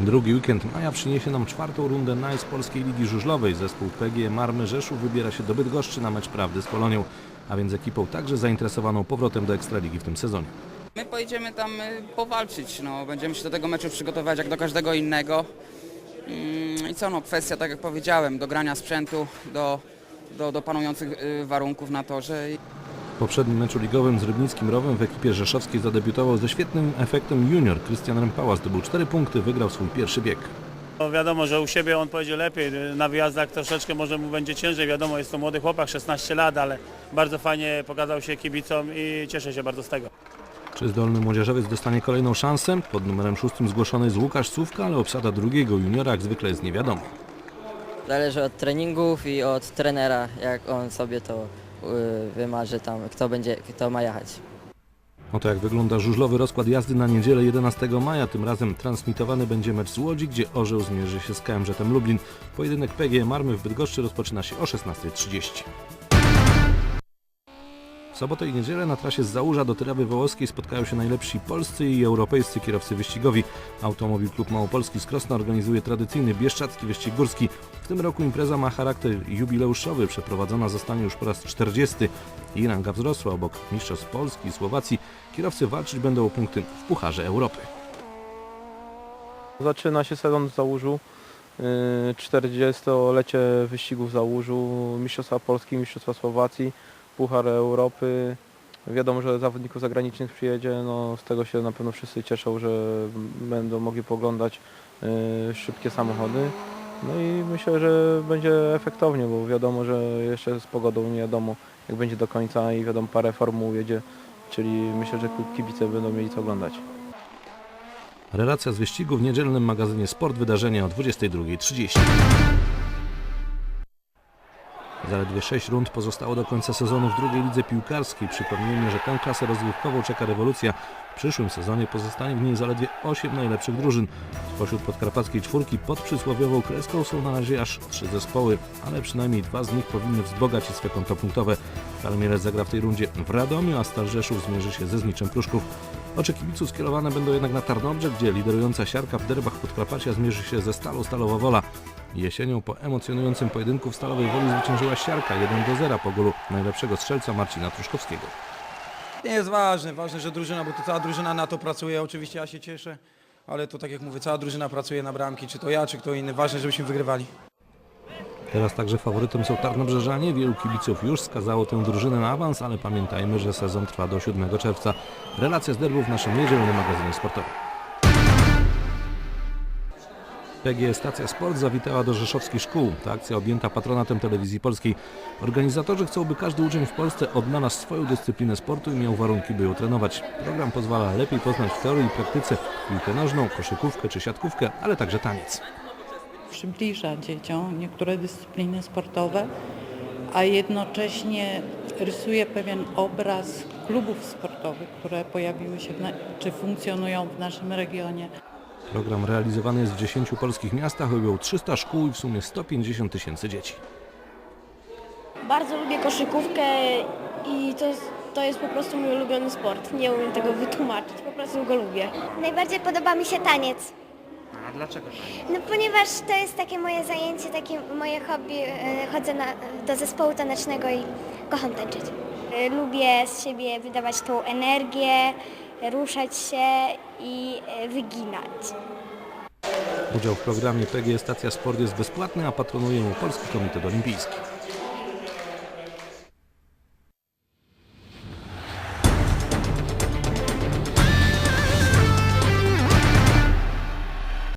Drugi weekend maja przyniesie nam czwartą rundę NICE Polskiej Ligi Żużlowej. Zespół PGE Marmy Rzeszów wybiera się do Bydgoszczy na mecz prawdy z Polonią, a więc ekipą także zainteresowaną powrotem do Ekstraligi w tym sezonie. My pojedziemy tam y, powalczyć, no, będziemy się do tego meczu przygotowywać jak do każdego innego. Mm, I co, no, kwestia, tak jak powiedziałem, do grania sprzętu, do, do, do panujących y, warunków na torze. W poprzednim meczu ligowym z Rybnickim Rowem w ekipie rzeszowskiej zadebiutował ze świetnym efektem junior Krystian Rempała. Zdobył 4 punkty, wygrał swój pierwszy bieg. No wiadomo, że u siebie on pojedzie lepiej, na wyjazdach troszeczkę może mu będzie ciężej, wiadomo jest to młody chłopak, 16 lat, ale bardzo fajnie pokazał się kibicom i cieszę się bardzo z tego. Czy zdolny młodzieżowiec dostanie kolejną szansę? Pod numerem szóstym zgłoszony jest Łukasz Sówka, ale obsada drugiego juniora jak zwykle jest niewiadoma. Zależy od treningów i od trenera, jak on sobie to wymarzy tam, kto będzie, kto ma jechać. Oto jak wygląda żużlowy rozkład jazdy na niedzielę 11 maja. Tym razem transmitowany będzie mecz z Łodzi, gdzie Orzeł zmierzy się z KMŻ Lublin. Pojedynek PGE Marmy w Bydgoszczy rozpoczyna się o 16.30. Sobotę i niedzielę na trasie z Załuża do Tyrawy Wołoskiej spotkają się najlepsi polscy i europejscy kierowcy wyścigowi. Automobil Klub Małopolski z Krosna organizuje tradycyjny bieszczacki wyścig górski. W tym roku impreza ma charakter jubileuszowy, przeprowadzona zostanie już po raz 40 i ranga wzrosła obok mistrzostw Polski i Słowacji. Kierowcy walczyć będą o punkty w Pucharze Europy. Zaczyna się sezon w Załużu. yy, 40-lecie wyścigów w Załużu, Mistrzostwa Polski, Mistrzostwa Słowacji, Puchar Europy. Wiadomo, że zawodników zagranicznych przyjedzie, no z tego się na pewno wszyscy cieszą, że będą mogli poglądać yy, szybkie samochody. No i myślę, że będzie efektownie, bo wiadomo, że jeszcze z pogodą nie wiadomo jak będzie do końca i wiadomo parę formuł jedzie, czyli myślę, że kibice będą mieli co oglądać. Relacja z wyścigu w niedzielnym magazynie Sport Wydarzenia o 22.30. Zaledwie 6 rund pozostało do końca sezonu w drugiej lidze piłkarskiej. Przypomnijmy, że tę klasę rozgrywkową czeka rewolucja. W przyszłym sezonie pozostanie w niej zaledwie 8 najlepszych drużyn. Spośród podkarpackiej czwórki pod przysłowiową kreską są na razie aż 3 zespoły, ale przynajmniej dwa z nich powinny wzbogacić swe konto punktowe. Palmierec zagra w tej rundzie w Radomiu, a Stal Rzeszów zmierzy się ze Zniczem Pruszków. Oczy kibiców skierowane będą jednak na Tarnobrze, gdzie liderująca siarka w derbach Podkarpacia zmierzy się ze Stalą Stalowa Wola. Jesienią po emocjonującym pojedynku w Stalowej Woli zwyciężyła siarka 1 do 0 po golu najlepszego strzelca Marcina Truszkowskiego. Nie jest ważne, ważne, że drużyna, bo to cała drużyna na to pracuje, oczywiście ja się cieszę, ale to tak jak mówię, cała drużyna pracuje na bramki, czy to ja, czy kto inny, ważne, żebyśmy wygrywali. Teraz także faworytem są Tarnobrzeżanie. Wielu kibiców już skazało tę drużynę na awans, ale pamiętajmy, że sezon trwa do 7 czerwca. Relacja z derbów w naszym niedzielnym magazynie sportowym. PGE Stacja Sport zawitała do rzeszowskich szkół. Ta akcja objęta patronatem telewizji polskiej. Organizatorzy chcą, by każdy uczeń w Polsce odnalazł swoją dyscyplinę sportu i miał warunki, by ją trenować. Program pozwala lepiej poznać w teorii i praktyce piłkę nożną, koszykówkę czy siatkówkę, ale także taniec. Przybliża dzieciom niektóre dyscypliny sportowe, a jednocześnie rysuje pewien obraz klubów sportowych, które pojawiły się czy funkcjonują w naszym regionie. Program realizowany jest w 10 polskich miastach, objął 300 szkół i w sumie 150 tysięcy dzieci. Bardzo lubię koszykówkę i to jest, to jest po prostu mój ulubiony sport. Nie umiem tego wytłumaczyć, po prostu go lubię. Najbardziej podoba mi się taniec. A dlaczego tak? No ponieważ to jest takie moje zajęcie, takie moje hobby. e, Chodzę na, do zespołu tanecznego i kocham tańczyć. E, Lubię z siebie wydawać tą energię, ruszać się i e, wyginać. Udział w programie PGE Stacja Sport jest bezpłatny, a patronuje mu Polski Komitet Olimpijski.